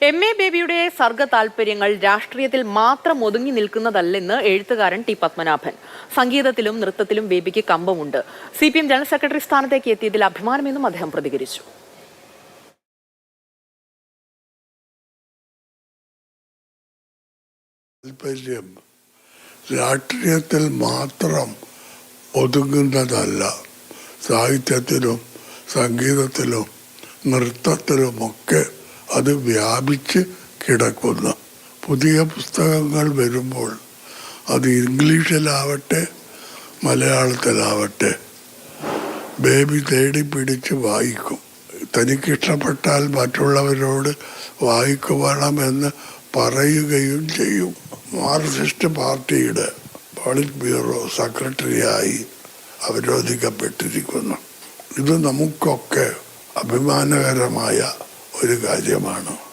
M A ബേബിയുടെ സർഗ താല്പര്യങ്ങൾ രാഷ്ട്രീയത്തിൽ മാത്രം ഒതുങ്ങി നിൽക്കുന്നതല്ലെന്ന് എഴുത്തുകാരൻ ടി പത്മനാഭൻ. സംഗീതത്തിലും നൃത്തത്തിലും ബേബിക്ക് കമ്പമുണ്ട്. C P M general secretary സ്ഥാനത്തേക്ക് എത്തിയതിൽ അഭിമാനമെന്നും അദ്ദേഹം പ്രതികരിച്ചു. രാഷ്ട്രീയത്തിൽ മാത്രം ഒതുങ്ങുന്നതല്ല. സാഹിത്യത്തിലും സംഗീതത്തിലും നൃത്തത്തിലുമൊക്കെ അത് വ്യാപിച്ച് കിടക്കുന്നു പുതിയ പുസ്തകങ്ങൾ വരുമ്പോൾ അത് ഇംഗ്ലീഷിലാവട്ടെ മലയാളത്തിലാവട്ടെ ബേബി തേടി പിടിച്ച് വായിക്കും. തനിക്കിഷ്ടപ്പെട്ടാൽ മറ്റുള്ളവരോട് വായിക്കുവണമെന്ന് പറയുകയും ചെയ്യും. മാർക്സിസ്റ്റ് പാർട്ടിയുടെ പോളിറ്റ് ബ്യൂറോ സെക്രട്ടറിയായി അവരോധിക്കപ്പെട്ടിരിക്കുന്നു. ഇത് നമുക്കൊക്കെ അഭിമാനകരമായ ഒരു കാര്യമാണ്.